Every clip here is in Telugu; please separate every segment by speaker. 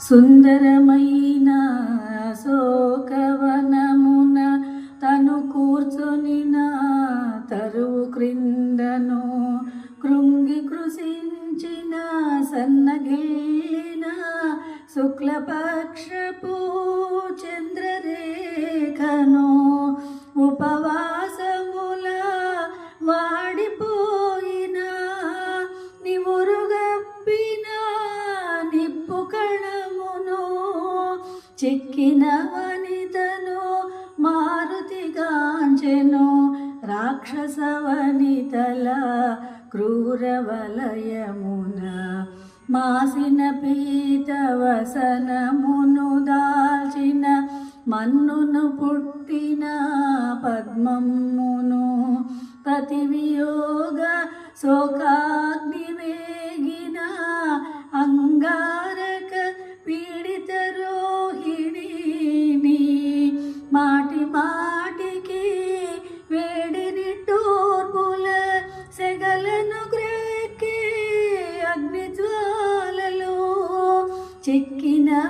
Speaker 1: సుందరమైన శోకవనమున తను కూర్చొనిన తరువు క్రిందను కృంగి కృషించిన సన్నగిల్లిన శుక్లపక్షపు చంద్రరేఖను ఉపవాసముల వాడి చిక్కిన వనితను మారుతిగాంచెను రాక్షస వనితల క్రూర వలయమున మాసిన పీత వసనమును దాల్చిన మన్నును పుట్టిన పద్మమును ప్రతివియోగ శోకా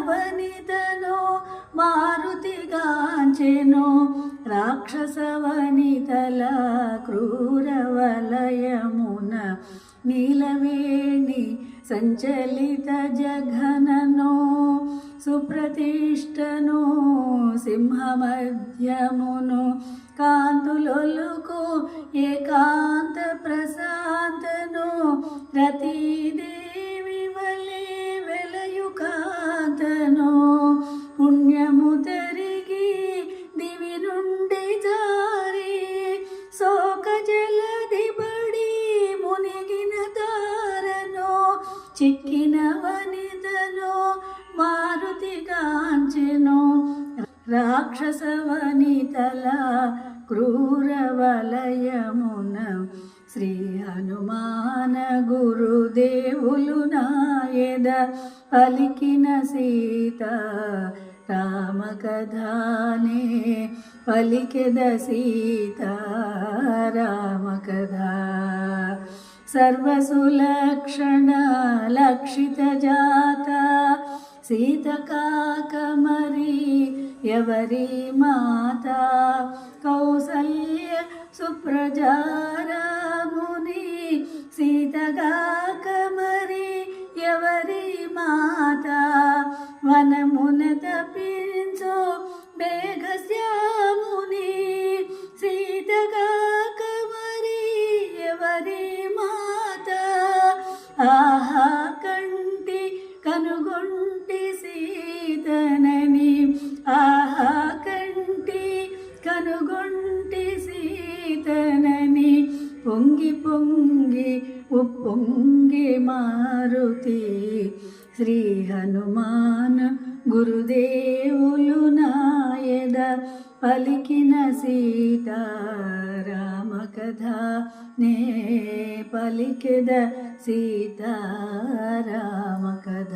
Speaker 1: వనితను మారుతిగాంచెను రాక్షస వనితల క్రూర వలయమున నీలవేణి సంచలిత జఘనను సుప్రతిష్టను సింహమధ్యమును కాంతులొలుకు చిక్కిన వనితను మారుతి కాంచెను రాక్షస వనితల క్రూర వలయమున శ్రీ హనుమాన గురుదేవులు నాయద పలికిన సీత రామ కథానే పలికెద సీత రామ కథా సర్వసులక్షణ లక్షిత జాత సీత కాకమరి ఎవరి మాత కౌసల్య సుప్రజారాముని సీతగాకమరి ఆహా కంటి కనుగొంటి సీతనని. ఆహా కంటి కనుగొంటి సీతనని. పొంగి పొంగి ఉప్పొంగి మారుతి శ్రీ హనుమాన్ గురుదేవులు నాయద. పలికిన సీతారామ కథ నే పలికిద సీతారామ కథ